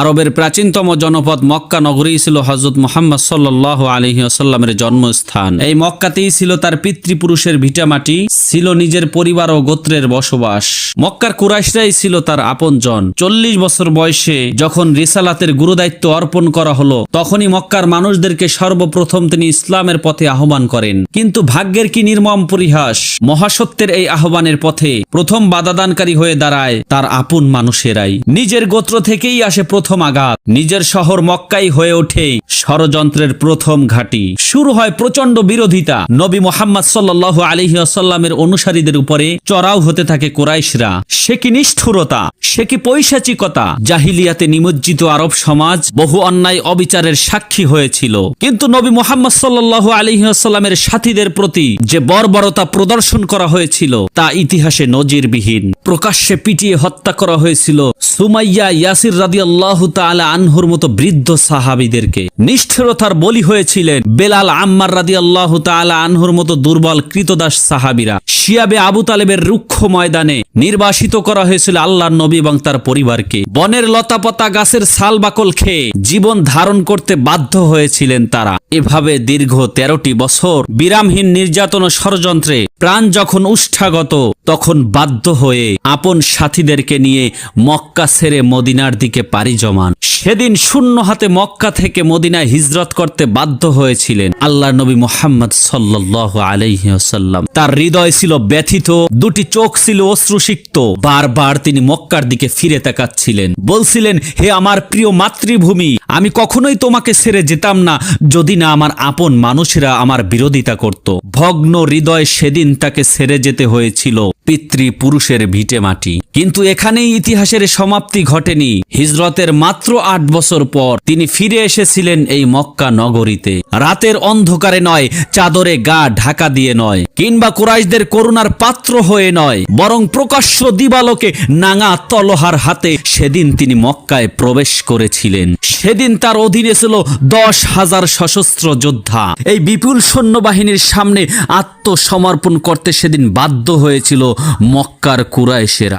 আরবের প্রাচীনতম জনপদ মক্কা নগরী ছিল হজরত মোহাম্মদ সাল্লাহ আলহি আসাল্লামের জন্মস্থান। এই মক্কাতেই ছিল তার পিতৃপুরুষের ভিটামাটি, ছিল নিজের পরিবার ও গোত্রের বসবাস। মক্কার কুরাইশরাই ছিল তার আপনজন। চল্লিশ বছর বয়সে যখন রিসালাতের গুরুদায়িত্ব অর্পণ করা হলো, তখনই মক্কার মানুষদেরকে সর্বপ্রথম তিনি ইসলামের পথে আহ্বান করেন। কিন্তু ভাগ্যের কি নির্মম পরিহাস? মহাসত্যের এই আহ্বানের পথে প্রথম বাধাদানকারী হয়ে দাঁড়ায় তার আপন মানুষেরাই। নিজের গোত্র থেকেই আসে প্রথম আঘাত। নিজের শহর মক্কাই হয়ে ওঠে ষড়যন্ত্রের প্রথম ঘাঁটি। শুরু হয় প্রচণ্ড বিরোধিতা। নবী মোহাম্মদ সাল্লাহ আলহি আসাল্লামের অনুসারীদের উপরে চড়াও হতে থাকে কোরাইশরা। সে কি নিষ্ঠুরতা? সে কি পৈশাচিকতা? জাহিলিয়াতে নিমজ্জিত আরব সমাজ বহু অন্যায় অবিচারের সাক্ষী হয়েছিল। কিন্তু নবী মোহাম্মদ সাল্লাহ আলহি আসাল্লামের সাথীদের প্রতি যে বর্বরতা প্রদর্শন করা হয়েছিল, তা ইতিহাসে নজিরবিহীন। প্রকাশ্যে পিটিয়ে হত্যা করা হয়েছিল সুমাইয়া ইয়াসির রাদি আল্লাহ তালা আনহুর মতো বৃদ্ধ সাহাবিদেরকে নিষ্ঠুরতার বলি হয়েছিলেন বেলাল আম্মার রাদি আল্লাহ তালা আনহুর মতো দুর্বল কৃতদাস সাহাবিরা। শিয়াবে আবু তালেবের রুক্ষ ময়দানে নির্বাসিত করা হয়েছিল আল্লাহর নবী এবং তার পরিবারকে। বনের লতাপাতা গাছের ছাল বাকল খেয়ে জীবন ধারণ করতে বাধ্য হয়েছিলেন তারা। এভাবে দীর্ঘ তেরোটি বছর বিরামহীন নির্যাতন ও ষড়যন্ত্রে প্রাণ যখন উষ্ঠাগত, তখন বাধ্য হয়ে আপন সাথীদেরকে নিয়ে মক্কা ছেড়ে মদিনার দিকে পাড়ি জমান। সেদিন শূন্য হাতে মক্কা থেকে মদিনায় হিজরত করতে বাধ্য হয়েছিলেন আল্লাহ নবী মোহাম্মদ সাল্লাহ আলাইসাল্লাম তার হৃদয় ছিল ব্যথিত, দুটি চোখ ছিল অশ্রুসিক্ত। বারবার তিনি মক্কার দিকে ফিরে তাকাচ্ছিলেন। বলছিলেন, হে আমার প্রিয় মাতৃভূমি, আমি কখনোই তোমাকে ছেড়ে যেতাম না, যদি না আমার আপন মানুষেরা আমার বিরোধিতা করত। ভগ্ন হৃদয় সেদিন তাকে ছেড়ে যেতে হয়েছিল পিতৃ পুরুষের ভিটে মাটি। কিন্তু এখানেই ইতিহাসের সমাপ্তি ঘটেনি। হিজরতের মাত্র আট বছর পর তিনি ফিরে এসেছিলেন এই মক্কা নগরীতে। রাতের অন্ধকারে নয়, চাদরে গা ঢাকা দিয়ে নয়, কিংবা কুরাইশদের করুণার পাত্র হয়ে নয়, বরং প্রকাশ্য দিবালোকে নাঙা তলহার হাতে সেদিন তিনি মক্কায় প্রবেশ করেছিলেন। সেদিন তার অধীনে ছিল দশ হাজার সশস্ত্র যোদ্ধা। এই বিপুল সৈন্যবাহিনীর সামনে আত্মসমর্পণ করতে সেদিন বাধ্য হয়েছিল মক্কার কুরাইশেরা।